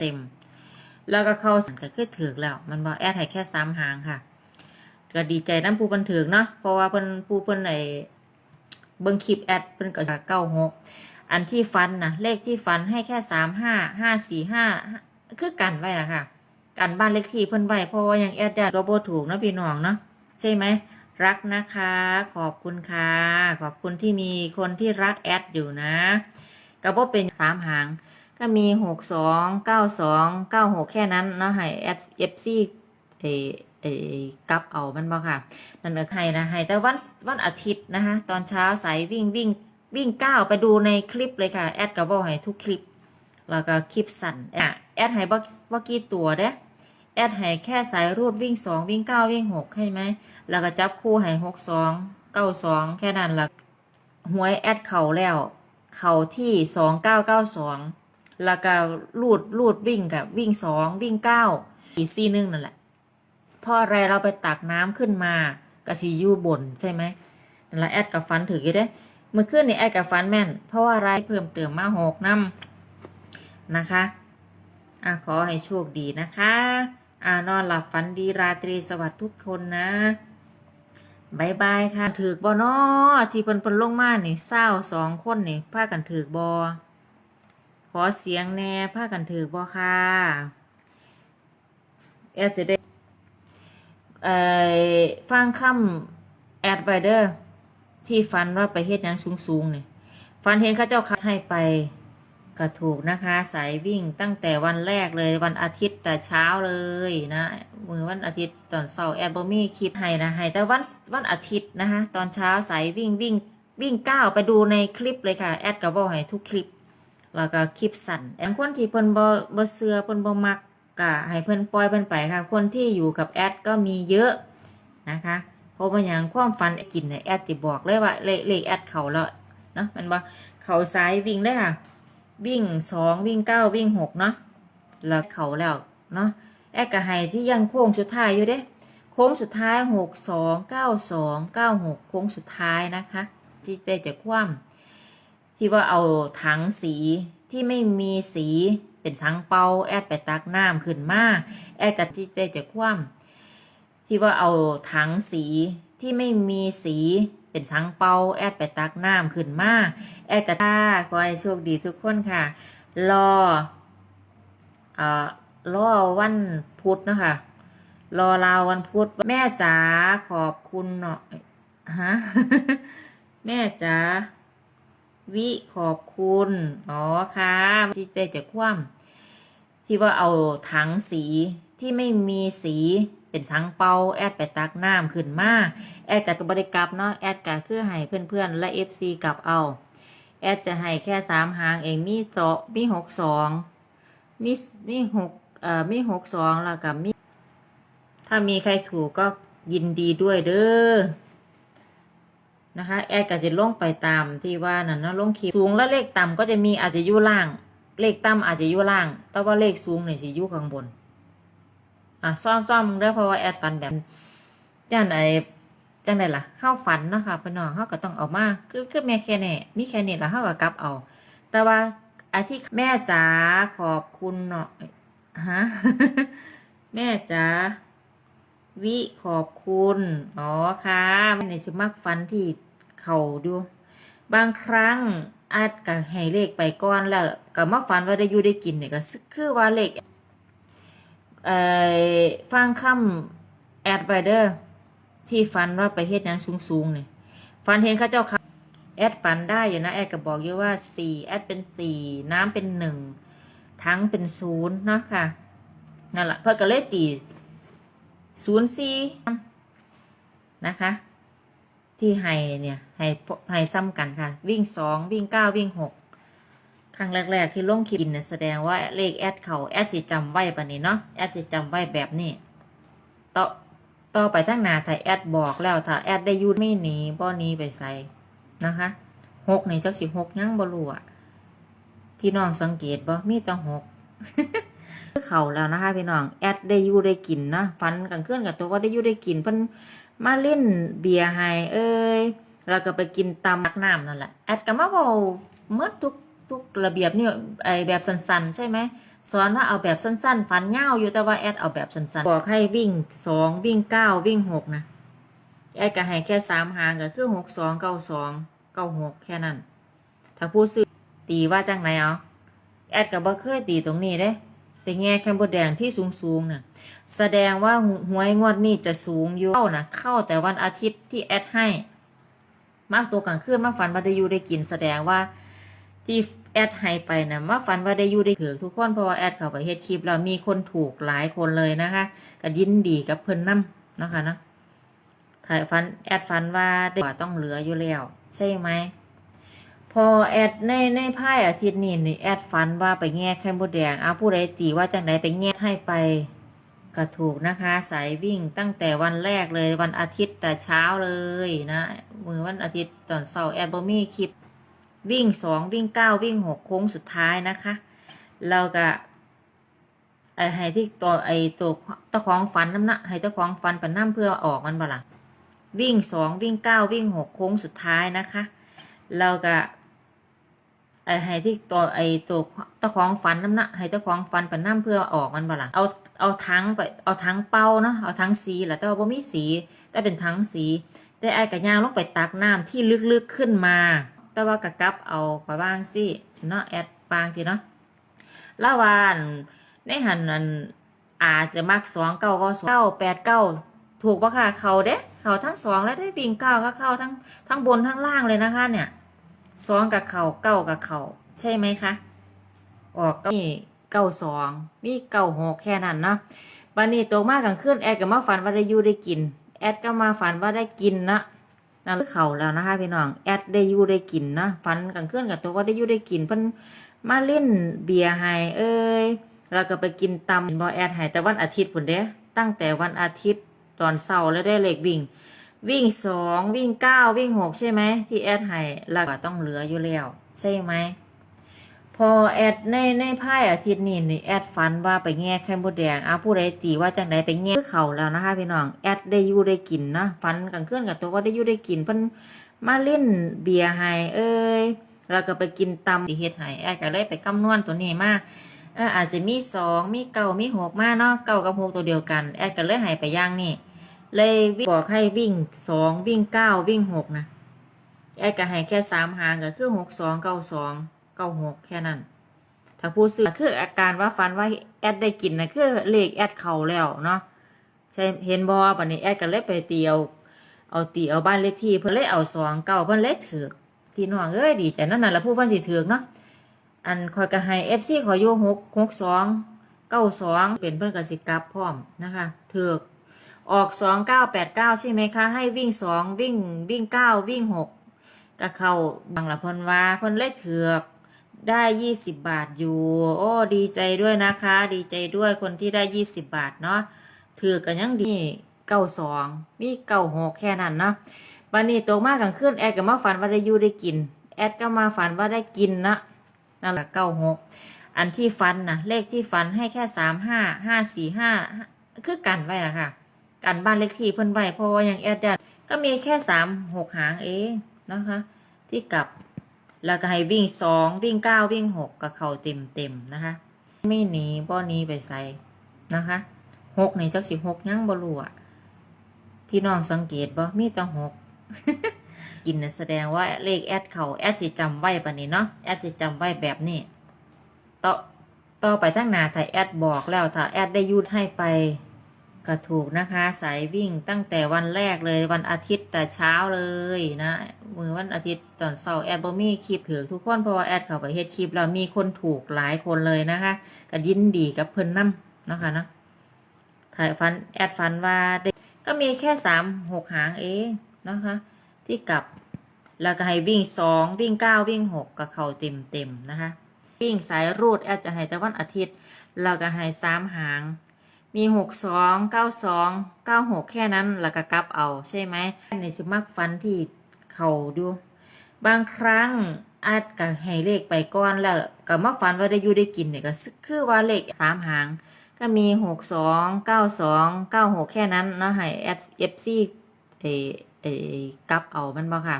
เต็ม แล้วก็เข้าสั่นก็คือถือแล้ว มันบอกแอดให้แค่สามหางค่ะก็ดีใจน้ำผู้เพิ่นถือเนาะเพราะว่าเพิ่นผู้เพิ่นไอเบิ่งคลิปแอดเพิ่นก็จะเก้าหกอันที่ฟันนะเลขที่ฟันให้แค่สามห้าห้าสี่ห้าคือกันไว้ละค่ะ กันบ้านเลขที่เพิ่นไว้เพราะว่ายังแอดได้ก็บ่ถูกนะพี่น้องเนาะใช่ไหมรักนะคะ ขอบคุณค่ะ ขอบคุณที่มีคนที่รักแอดอยู่นะก็บ่เป็นสามหาง ก็มีหกสองเก้าสองเก้าหกแค่นั้นเนาะให้แอดเอฟซีเอเอกับเอามันบ่ค่ะ นั่นก็ให้นะให้แต่วันวันอาทิตย์นะคะ ตอนเช้าสายวิ่งวิ่งวิ่งก้าวไปดูในคลิปเลยค่ะ แอดก็บอกให้ทุกคลิป แล้วก็คลิปสั่นอะแอดให้บ่บ่กี่ตัวเด้แอดให้แค่สายรูดวิ่งสองวิ่งเก้าวิ่งหกใช่ไหม แล้วก็จับคู่ให้หกสองเก้าสองแค่นั้นละหวยแอดเข่าแล้ว เข่าที่สองเก้าเก้าสอง แล้วก็ลูดลูดวิ่งกับวิ่งสองวิ่งเก้าอีซี่นึงนั่นแหละพอะไรเราไปตักน้ำขึ้นมากระชียูบนใช่ไหมนั่นแหละแอดกับฟันถือกี่ได้เมื่อคืนนี่แอดกับฟันแม่น เพราะว่าอะไรเพิ่มเติมมาหกน้ำนะคะอะขอให้โชคดีนะคะอ่านอนหลับฝันดีราตรีสวัสดิ์ทุกคนนะบายบายค่ะถือบอนอที่เพิ่นเพิ่นลงมานี่เศร้าสองคนนี่พากันถือบอ ขอเสียงแน่พากันถือบอค่ะแอดจะได้เอ่อฟังคำแอดไวเดอร์ที่ฟันว่าไปเฮ็ดหยังสูงๆนี่ยฟันเห็นข้าเจ้าคัดให้ไปก็ถูกนะคะ สายวิ่งตั้งแต่วันแรกเลยวันอาทิตย์แต่เช้าเลยนะมือวันอาทิตย์ตอนเสาร์แอดบอมี่คลิปให้นะให้แต่วันวันอาทิตย์นะคะ ตอนเช้าสายวิ่งวิ่งวิ่งก้าวไปดูในคลิปเลยค่ะ แอดก็บอกให้ทุกคลิป แล้วก็คลิปสั่นแอนคนที่เพิ่นบ่บ่เสือเพิ่นบ่มักก็ให้เพิ่นปล่อยเพิ่นไปค่ะ คนที่อยู่กับแอดก็มีเยอะนะคะเพราะว่าอย่างความฝันกินเนี่ยแอดจะบอกเลยว่าเลขเลขแอดเขาแล้วเนาะมันบ่เขาสายวิ่งได้ค่ะวิ่งสองวิ่งเก้าวิ่งหกเนาะแล้วเขาแล้วเนาะแอดกะไฮที่ยังโค้งสุดท้ายอยู่เด้โค้งสุดท้ายหกสองเก้าสองเก้าหกโค้งสุดท้ายนะคะ ที่ได้จะคว่ำ ที่ว่าเอาถังสีที่ไม่มีสีเป็นถังเปาแอดไปตักน้ำขึ้นมาแอดกะที่ได้จะคว่ำที่ว่าเอาถังสีที่ไม่มีสีเป็นถังเปาแอดไปตักน้ำขึ้นมาแอดกะตาขอให้โชคดีทุกคนค่ะ รออ่ารอวันพุธนะคะรอลาววันพุธแม่จ๋าขอบคุณเนาะฮะ แม่จ๋า วิขอบคุณ อ๋อค่ะที่ได้จะคว่ำที่ว่าเอาถังสีที่ไม่มีสีเป็นถังเปาแอดไปตักน้ำขึ้นมาแอดกับบริกรับเนาะแอดกะคือให้เพื่อนๆ และเอฟซีกลับเอา แอดจะให้แค่สามหางเองมีเจาะมีหกสองมีมีหกเอ่อมีหกสองแล้วกับมี ถ้ามีใครถูกก็ยินดีด้วยเด้อ นะคะ แอดก็จะลงไปตามที่ว่านั่นนะลงคลิปสูงแล้วเลขต่ำก็จะมีอาจจะอยู่ล่าง เลขต่ำอาจจะอยู่ล่าง แต่ว่าเลขสูงเนี่ยสิอยู่ข้างบน อะซ่อมซ่อมเด้อเพราะว่าแอดฟันแบบจังไอจังไดล่ะเข้าฝันนะคะพี่น้องเขาก็ต้องเอามาคือคือแม่แค่นี้มีแค่นี้แล้วเขาก็กลับเอา แต่ว่าไอ้ที่แม่จ๋าขอบคุณเนาะฮะแม่จ๋าวิขอบคุณ อ๋อค่ะมันในจะมักฟันที่ เขาดูบางครั้งอาจกับให้เลขไปก่อนแล้วก็มาฟันว่าได้อยู่ได้กินเนี่ยก็คือว่าเลขเอ่อฟังคำแอดไวเดอร์ที่ฟันว่าไปเฮ็ดหยังสูงๆเนี่ยฟันเห็นข้าเจ้าค่ะแอดฟันได้อยู่นะแอดก็บอกอยู่ว่าสี่แอดเป็นสี่น้ำเป็นหนึ่งทั้งเป็นศูนย์เนาะค่ะนั่นแหละเพื่อก็เลยตีศูนย์สี่นะคะ ที่ให้เนี่ยให้ให้ซ้ำกันค่ะ วิ่งสองวิ่งเก้าวิ่งหกครั้งแรก ๆ ที่ลงคลิปเนี่ยแสดงว่าเลขแอดเขาแอดจะจำไว้ปะนี้เนาะแอดจะจำไว้แบบนี้ต่อต่อไปทั้งนาถ้าแอดบอกแล้วถ้าแอดได้อยูไม่หนีบ่หนี้ไปใส่นะคะหกในเจ้าสิบหกยังบ่รู้อะพี่น้องสังเกตบ่มีแต่หกเข่าแล้วนะคะพี่น้องแอดได้ยู่ได้กินนะฟันกันเคลื่อนกับตัวว่าได้ยู่ได้กินเพิ่น มาเล่นเบียร์ให้เอ้ยแล้วก็ไปกินตำมักน้ำนั่นแหละแอดก็มาบอกเมื่อทุกทุกระเบียบนี่ไอแบบสั้นๆ ใช่ไหมสอนว่าเอาแบบสั้นๆ ฟันเง่าอยู่แต่ว่าแอดเอาแบบสั้นๆ บอกให้วิ่งสองวิ่งเก้าวิ่งหกนะแอดก็ให้แค่สามหางก็คือหกสองเก้าสองเก้าหกแค่นั้น ถ้าผู้ซื้อตีว่าจังไหนเอาแอดก็บ่เคยตีตรงนี้เด้ แต่แง่แคมบดแดงที่สูงๆน่ะ แสดงว่าหวยงวดนี้จะสูงอยู่เข้านะเข้าแต่วันอาทิตย์ที่แอดให้มากตัวกลางคืนมาฝันว่าได้อยู่ได้กินแสดงว่าที่แอดให้ไปนะมาฝันว่าได้อยู่ได้ถือทุกคนเพราะว่าแอดเข้าไปเฮ็ดคลิปแล้วมีคนถูกหลายคนเลยนะคะก็ยินดีกับเพิ่นนํนะคะเนาะถ่ายฟันแอดฟันว่าได้ว่าต้องเหลืออยู่แล้วใช่ไหม พอแอดในในไพ่อาทิตย์นี้นี่แอดฟันว่าไปแง่แคมดแดงเอาผู้ใดตีว่าจังไดไปแง่ให้ไปก็ถูกนะคะ สายวิ่งตั้งแต่วันแรกเลยวันอาทิตย์แต่เช้าเลยนะมือวันอาทิตย์ตอนเสาร์แอดบอมี่คลิปวิ่งสองวิ่งเก้าวิ่งหกโค้งสุดท้ายนะคะ เราก็ไอ้ให้ที่ตัวไอ้ตัวตะของฟันน้ำหนักให้ตะของฟันป็นน้ำเพื่อออกมันบ่ล่ะวิ่งสองวิ่งเก้าวิ่งหกโค้งสุดท้ายนะคะ เราก็ ไอ้ให้ที่ตัวไอ้ตัวตะของฟันน้ำหนักให้ตะของฟันเป็นน้ำเพื่อออกมันบ่ล่ะเอาเอาทั้งไปเอาทั้งเป้าเนาะเอาทั้งสีแหละแต่ว่าบ่มีสีแต่เป็นทั้งสีแต่ไอ้กระย่างลงไปตักน้ำที่ลึกๆขึ้นมา แต่ว่ากระกับเอาไปบ้างสิเนาะแอดบางสิเนาะละวานในหันนันอาจจะมักสองเก้าก็สองเก้าแปดเก้าถูกปะค่ะเขาเด้เขาทั้งสองแล้วได้วิ่งเก้าก็เข้าทั้งทั้งบนทั้งล่างเลยนะคะเนี่ย สองกับเขาเก้ากับเขาใช่ไหมคะออกก็มีเก้าสองมีเก้าหกแค่นั้นเนาะวันนี้ตกมากกลางคืนแอดก็มาฝันว่าได้ยู่ได้กิน แอดก็มาฝันว่าได้กินนะนั่นคือเขาแล้วนะคะพี่น้องแอดได้ยู่ได้กินนะฝันกลางคืนกับตัวว่าได้ยู่ได้กินเพิ่นมาเล่นเบียร์ให้เอ้ยแล้วก็ไปกินตำบอแอดให้แต่วันอาทิตย์ผุนเด้ตั้งแต่วันอาทิตย์ตอนเสาร์แล้วได้เลขวิ่ง วิ่งสองวิ่งเก้าวิ่งหกใช่ไหมที่แอดให้แล้วก็ต้องเหลืออยู่แล้วใช่ไหมพอแอดในในไพ่อาทิตย์นี้นี่แอดฝันว่าไปแง่ไข่มดแดงเอาผู้ใดตีว่าจังใดไปแง่คือเขาแล้วนะคะพี่น้องแอดได้ยู่ได้กินนะฝันกลางคืนกับตัวว่าได้ยู่ได้กินเพิ่นมาเล่นเบียร์ให้เอ้ยแล้วก็ไปกินตำที่เฮ็ดให้แอดก็เลยไปคำนวณตัวนี้มาเอ่อาจจะมีสองมีเก้ามีหกมาเนาะเก้ากับหกตัวเดียวกัน แอดก็เลยให้ไปย่างนี่ เลยบอกให้วิ่งสองวิ่งเก้าวิ่งหกนะแอดก็ให้แค่สามหางก็คือหกสองเก้าสองเก้าหกแค่นั้น ถ้าผู้ซื้อคืออาการว่าฟันว่าแอดได้กินนะคือเลขแอดเขาแล้วเนาะใช่เห็นบอปันนี้แอดก็เลยไปตีเอาเอาตีเอาบ้านเลขที่เพิ่นเลยเอาสองเก้าเพิ่นเลยถือกพี่น้องเอ้ยดีใจนั่นน่ะแล้วผู้เพิ่นสิถือเนาะอันคอยก็ให้เอฟซีขออยู่หกหกสองเก้าสองเป็นเพิ่อนก็สิกลับพร้อมนะคะถือก ออกสองเก้าแปดเก้าใช่ไหมคะ ให้วิ่งสองวิ่งวิ่งเก้าวิ่งหกก็เข้าบางละพนว่าพนเลยถือกได้ยี่สิบบาทอยู่ โอ้ดีใจด้วยนะคะ ดีใจด้วยคนที่ได้ยี่สิบบาทเนาะถือกันยังดีเก้าสองมีเก้าหกแค่นั้นเนาะวันนี้ตกมากกลางคืนแอดก็มาฝันว่าได้ยูได้กิน แอดก็มาฝันว่าได้กินนะนั่นแหละเก้าหกอันที่ฟันนะเลขที่ฟันให้แค่สามห้าห้าสี่ห้าคือกันไว้อะค่ะ กันบ้านเลขที่เพิ่นไว้เพราะว่ายังแอดยันก็มีแค่สามหกหางเองนะคะ ที่กลับแล้วก็ให้วิ่งสองวิ่งเก้าวิ่งหกกับเข่าเต็มเต็มๆนะคะ ไม่หนีบ่หนีไปใส่นะคะหกในี่จักสิหกยังบ่รู้อะพี่น้องสังเกตบ่มีแต่หกกินแสดงว่าเลขแอดเขาแอดสิจำไว้ปะนี้เนาะแอดสิจำไว้แบบนี้ต่อต่อไปทั้งนาถ้าแอดบอกแล้วถ้าแอดได้ยุดให้ไป ก็ถูกนะคะ สายวิ่งตั้งแต่วันแรกเลยวันอาทิตย์แต่เช้าเลยนะมือวันอาทิตย์ตอนเสาร์แอดบอมี่คลิปถือทุกคนเพราะว่าแอดเขาไปเฮ็ดคลิปแล้วมีคนถูกหลายคนเลยนะคะก็ยินดีกับเพิ่นนํนะคะเนาะถ่ายฟันแอดฟันว่าก็มีแค่สามหกหางเองนะคะ ที่กลับแล้วก็ให้วิ่งสองวิ่งเก้าวิ่งหกกับเข่าเต็มเต็มๆนะคะ วิ่งสายรูดแอดจะให้แต่วันอาทิตย์ แล้วก็ให้สามหาง มีหกสองเก้าสองเก้าหกแค่นั้นแล้วก็กลับเอาใช่ไหมในจะมักฟันที่เข่าดู บางครั้งอาจก็ให้เลขไปก้อนแล้วก็มาฟันว่าได้อยู่ได้กินเนี่ยก็คือว่าเลขสามหาง ก็มีหกสองเก้าสองเก้าหกแค่นั้นเนาะให้เอฟซีเอเอกลับเอามันบ่ค่ะ